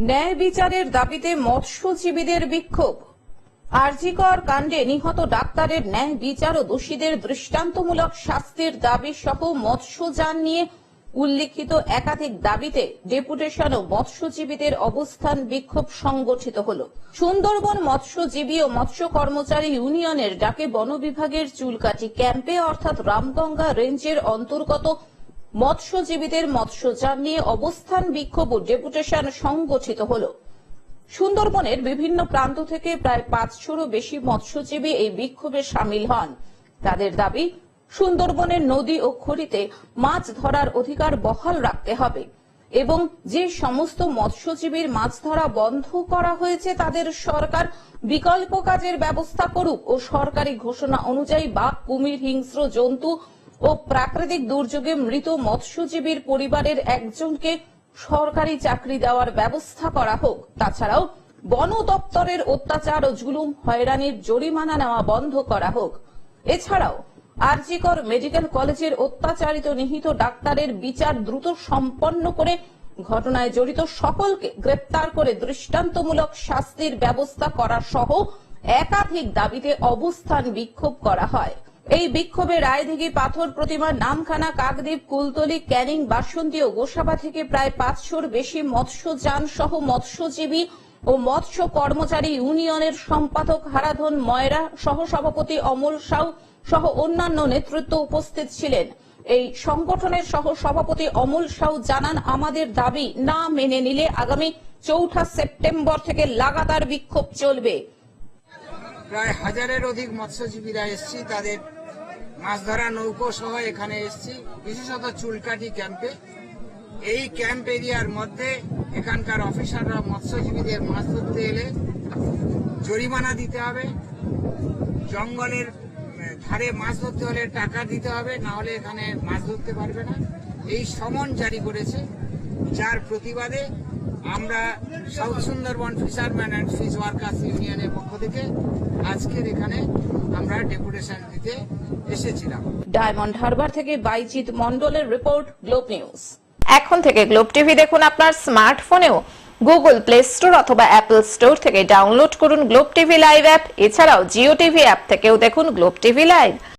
ন্যায় বিচারের দাবিতে মৎস্যজীবীদের বিক্ষোভ। আরজিকর কাণ্ডে নিহত ডাক্তারের ন্যায় বিচার ও দোষীদের দৃষ্টান্তমূলক শাস্তির দাবি সহ মৎস্যযান নিয়ে উল্লিখিত একাধিক দাবিতে ডেপুটেশন ও মৎস্যজীবীদের অবস্থান বিক্ষোভ সংগঠিত হল। সুন্দরবন মৎস্যজীবী ও মৎস্য কর্মচারী ইউনিয়নের ডাকে বন বিভাগের চুলকাটি ক্যাম্পে অর্থাৎ রামগঙ্গা রেঞ্জের অন্তর্গত মৎস্যজীবীদের মৎস্যযান নিয়ে অবস্থান বিক্ষোভ ও ডেপুটেশন সংগঠিত হল। সুন্দরবনের বিভিন্ন প্রান্ত থেকে প্রায় পাঁচশোরও বেশি মৎস্যজীবী এই বিক্ষোভে সামিল হন। তাদের দাবি, সুন্দরবনের নদী ও খড়িতে মাছ ধরার অধিকার বহাল রাখতে হবে এবং যে সমস্ত মৎস্যজীবীর মাছ ধরা বন্ধ করা হয়েছে তাদের সরকার বিকল্প কাজের ব্যবস্থা করুক ও সরকারি ঘোষণা অনুযায়ী বাঘ, কুমির, হিংস্র জন্তু ও প্রাকৃতিক দুর্যোগে মৃত মৎস্যজীবীর পরিবারের একজনকে সরকারি চাকরি দেওয়ার ব্যবস্থা করা হোক। তাছাড়াও বন দপ্তরের অত্যাচার ও জুলুম হয়রানির জরিমানা নেওয়া বন্ধ করা হোক। এছাড়াও আরজিকর মেডিকেল কলেজের অত্যাচারিত নিহিত ডাক্তারের বিচার দ্রুত সম্পন্ন করে ঘটনায় জড়িত সকলকে গ্রেপ্তার করে দৃষ্টান্তমূলক শাস্তির ব্যবস্থা করা সহ একাধিক দাবিতে অবস্থান বিক্ষোভ করা হয়। এই বিক্ষোভে রায়দিঘি পাথর প্রতিমা নামখানা কাকদ্বীপ, কুলতলি, ক্যানিং, বাসন্তী ও গোসাবা থেকে প্রায় পাঁচশোর বেশি মৎস্যযান সহ মৎস্যজীবী ও মৎস্য কর্মচারী ইউনিয়নের সম্পাদক হারাধন ময়রা সহ সভাপতি অমল সাউ সহ অন্যান্য নেতৃত্ব উপস্থিত ছিলেন। এই সংগঠনের সহ সভাপতি অমল সাউ জানান, আমাদের দাবি না মেনে নিলে আগামী চৌঠা সেপ্টেম্বর থেকে লাগাতার বিক্ষোভ চলবে। প্রায় হাজারের অধিক মৎস্যজীবীরা এসছি, তাদের মাছ ধরা নৌকো সহ এখানে এসছি, বিশেষত চুলকাটি ক্যাম্পে। এই ক্যাম্প এরিয়ার মধ্যে এখানকার অফিসাররা মৎস্যজীবীদের মাছ ধরতে এলে জরিমানা দিতে হবে, জঙ্গলের ধারে মাছ ধরতে হলে টাকা দিতে হবে, না হলে এখানে মাছ ধরতে পারবে না। এই সমন জারি করেছে, যার প্রতিবাদে আমরা south Sundarban fisherman and fish workers ইউনিয়নের পক্ষ থেকে আজকের এখানে আমরা দিতে এসেছিলাম। ডায়মন্ড হারবার থেকে বাইজিৎ মন্ডলের রিপোর্ট, গ্লোব নিউজ। এখন থেকে গ্লোব টিভি দেখুন আপনার স্মার্টফোনেও। গুগল প্লে স্টোর অথবা অ্যাপল স্টোর থেকে ডাউনলোড করুন গ্লোব টিভি লাইভ অ্যাপ। এছাড়াও জিও টিভি অ্যাপ থেকেও দেখুন গ্লোব টিভি লাইভ।